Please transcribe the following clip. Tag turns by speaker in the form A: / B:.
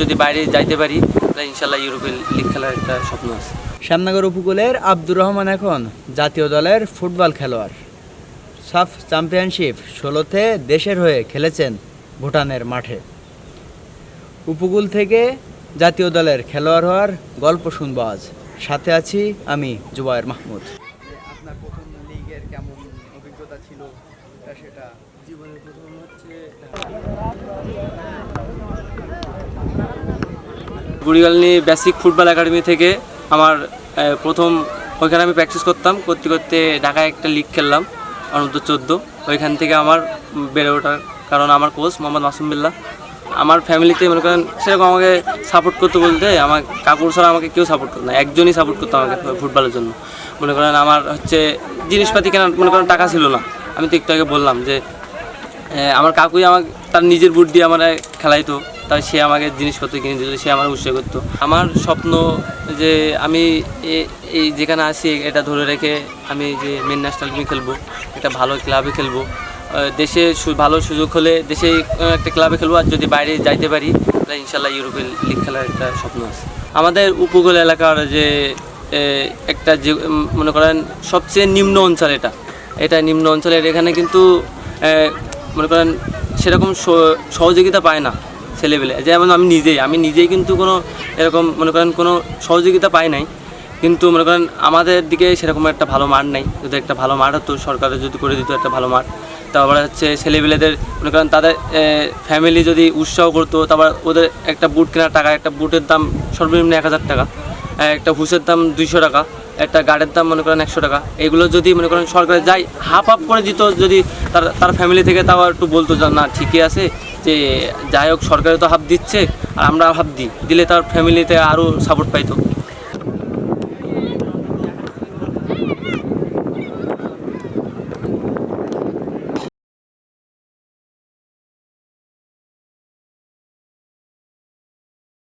A: যদি বাইরে যাইতে পারি তাহলে ইনশাল্লাহ ইউরোপের লিগ খেলার একটা স্বপ্ন আছে।
B: শ্যামনগর উপকূলের আব্দুর রহমান এখন জাতীয় দলের ফুটবল খেলোয়াড়। সাফ চ্যাম্পিয়নশিপ ষোলোতে দেশের হয়ে খেলেছেন ভুটানের মাঠে। উপকূল থেকে জাতীয় দলের খেলোয়াড় হওয়ার গল্প শুনব আজ। সাথে আছি আমি জুবায়ের মাহমুদ। আপনার প্রথম লিগের কেমন অভিজ্ঞতা ছিল? সেটা
A: জীবনের প্রথম হচ্ছে বুড়িগালনি বেসিক ফুটবল একাডেমি থেকে আমার প্রথম ওইখানে আমি প্র্যাকটিস করতাম। করতে করতে ঢাকায় একটা লিগ খেললাম অনন্ত চোদ্দ। ওইখান থেকে আমার বেড়ে ওঠার কারণ আমার কোচ মোহাম্মদ মাসুম বিল্লাহ। আমার ফ্যামিলিতে মনে করেন সেরকম আমাকে সাপোর্ট করতে বলতে আমার কাকুর ছাড়া আমাকে কেউ সাপোর্ট করতো না। একজনই সাপোর্ট করতো আমাকে ফুটবলের জন্য। মনে করেন আমার হচ্ছে জিনিসপাতি কেনার মনে করেন টাকা ছিল না। আমি তো একটু আগে বললাম যে আমার কাকুই আমাকে তার নিজের বুট দিয়ে আমার খেলাইতো। তাই সে আমাকে জিনিসপত্র কিনে দিত সে আমার উৎসাহ করতো। আমার স্বপ্ন যে আমি এই যেখানে আছি, এটা ধরে রেখে আমি যে মেন ন্যাশনাল টিমে খেলব, একটা ভালো ক্লাবে খেলব। দেশে ভালো সুযোগ হলে দেশে একটা ক্লাবে খেলব আর যদি বাইরে যাইতে পারি, তাহলে ইনশাল্লাহ ইউরোপের লিগ খেলার একটা স্বপ্ন আছে। আমাদের উপকূল এলাকার যে একটা যে মনে করেন সবচেয়ে নিম্ন অঞ্চল এটা। এটা নিম্ন অঞ্চলের এখানে কিন্তু মনে করেন সেরকম সহযোগিতা পায় না। ছেলেবেলে যেমন আমি নিজেই আমি নিজেই কিন্তু কোনো এরকম মনে করেন কোনো সহযোগিতা পাই নাই। কিন্তু মনে করেন আমাদের দিকে সেরকম একটা ভালো মাঠ নেই। যদি একটা ভালো মাঠ হতো সরকারের যদি করে দিত একটা ভালো মাঠ। তারপরে হচ্ছে ছেলেবেলেদের মনে করেন তাদের ফ্যামিলি যদি উৎসাহ করতো, তারপর ওদের একটা বুট কেনার টাকা, একটা বুটের দাম সর্বনিম্ন এক হাজার টাকা একটা হুসের দাম দুইশো টাকা, একটা গাড়ির দাম মনে করেন একশো টাকা। এগুলো যদি মনে করেন সরকারে যাই হাফ হাফ করে দিত, যদি তার তার ফ্যামিলি থেকে তাও একটু বলতো না, ঠিকই আছে। যে যাই হোক সরকারে তো হাফ দিচ্ছে, আর আমরা হাফ দিই। দিলে তার ফ্যামিলিতে আরও সাপোর্ট পাইতো।